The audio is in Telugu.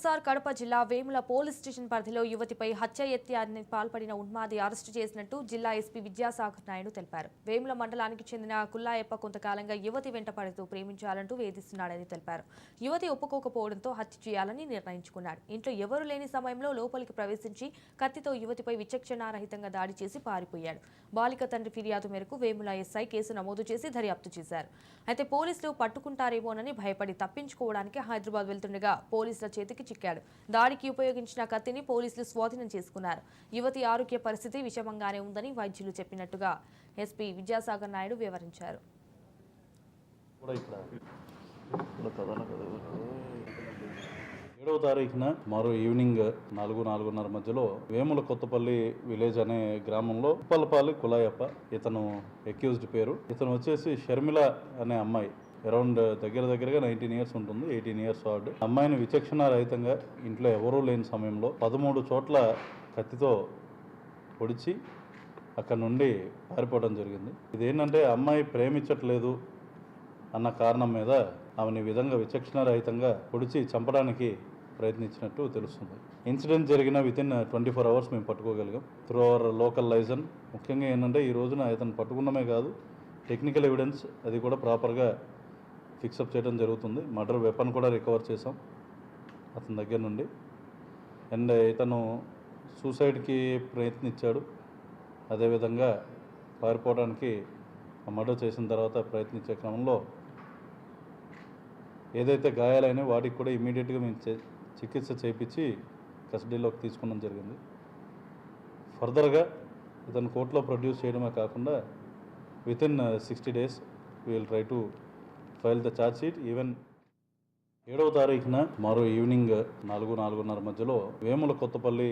వైఎస్ఆర్ కడప జిల్లా వేముల పోలీస్ స్టేషన్ పరిధిలో యువతిపై హత్య యత్నానికి పాల్పడిన ఉన్మాది అరెస్టు చేసినట్టు జిల్లా ఎస్పీ విద్యాసాగర్ నాయుడు తెలిపారు. వేముల మండలానికి చెందిన కుల్లాయప్ప కొంతకాలంగా యువతి వెంట పడుతూ ప్రేమించాలంటూ వేధిస్తున్నాడని తెలిపారు. యువతి ఒప్పుకోకపోవడంతో హత్య చేయాలని నిర్ణయించుకున్నాడు. ఇంట్లో ఎవరూ లేని సమయంలో లోపలికి ప్రవేశించి కత్తితో యువతిపై విచక్షణారహితంగా దాడి చేసి పారిపోయాడు. బాలిక తండ్రి ఫిర్యాదు మేరకు వేముల ఎస్ఐ కేసు నమోదు చేసి దర్యాప్తు చేశారు. అయితే పోలీసులు పట్టుకుంటారేమోనని భయపడి తప్పించుకోవడానికి హైదరాబాద్ వెళ్తుండగా పోలీసుల చేతికి చిక్కాడు. దాడికి ఉపయోగించిన కత్తిని పోలీసులు స్వాధీనం చేసుకున్నారు. యువతి ఆరోగ్య పరిస్థితి విషమంగానే ఉందని వైద్యులు చెప్పినట్టుగా ఎస్పీ విద్యాసాగర్ నాయుడు వివరించారు. ఏడవ తారీఖున మరో ఈవినింగ్ నాలుగు నాలుగున్నర మధ్యలో వేముల కొత్తపల్లి విలేజ్ అనే గ్రామంలో ఉప్పలపాలి కులాయప్ప ఇతను అక్యూజ్డ్ పేరు. ఇతను వచ్చేసి షర్మిల అనే అమ్మాయి. అరౌండ్ దగ్గర దగ్గరగా నైన్టీన్ ఇయర్స్ ఉంటుంది ఎయిటీన్ ఇయర్స్ వార్డ్ అమ్మాయిని విచక్షణ రహితంగా ఇంట్లో ఎవరూ లేని సమయంలో పదమూడు చోట్ల కత్తితో పొడిచి అక్కడ నుండి పారిపోవడం జరిగింది. ఇదేంటంటే అమ్మాయి ప్రేమించట్లేదు అన్న కారణం మీద ఆమెని విధంగా విచక్షణ రహితంగా పొడిచి చంపడానికి ప్రయత్నించినట్టు తెలుస్తుంది. ఇన్సిడెంట్ జరిగిన వితిన్ ట్వంటీ ఫోర్ అవర్స్ మేము పట్టుకోగలిగాం. Through our local liaison. ముఖ్యంగా ఏంటంటే ఈ రోజున ఇతను పట్టుకున్నమే కాదు టెక్నికల్ ఎవిడెన్స్ అది కూడా ప్రాపర్గా ఫిక్సప్ చేయడం జరుగుతుంది. మర్డర్ వెపన్ కూడా రికవర్ చేసాం అతని దగ్గర నుండి. అండ్ ఇతను సూసైడ్కి ప్రయత్నించాడు. అదేవిధంగా పారిపోవడానికి మర్డర్ చేసిన తర్వాత ప్రయత్నించే క్రమంలో ఏదైతే గాయాలైనా వాటికి కూడా ఇమీడియట్గా మేము చికిత్స చేయించి కస్టడీలోకి తీసుకోవడం జరిగింది. ఫర్దర్గా ఇతను కోర్టులో ప్రొడ్యూస్ చేయడమే కాకుండా within sixty days will try to file the charge sheet. Even ఏడవ తారీఖున మరో ఈవినింగ్ నాలుగు నాలుగున్నర మధ్యలో వేముల కొత్తపల్లి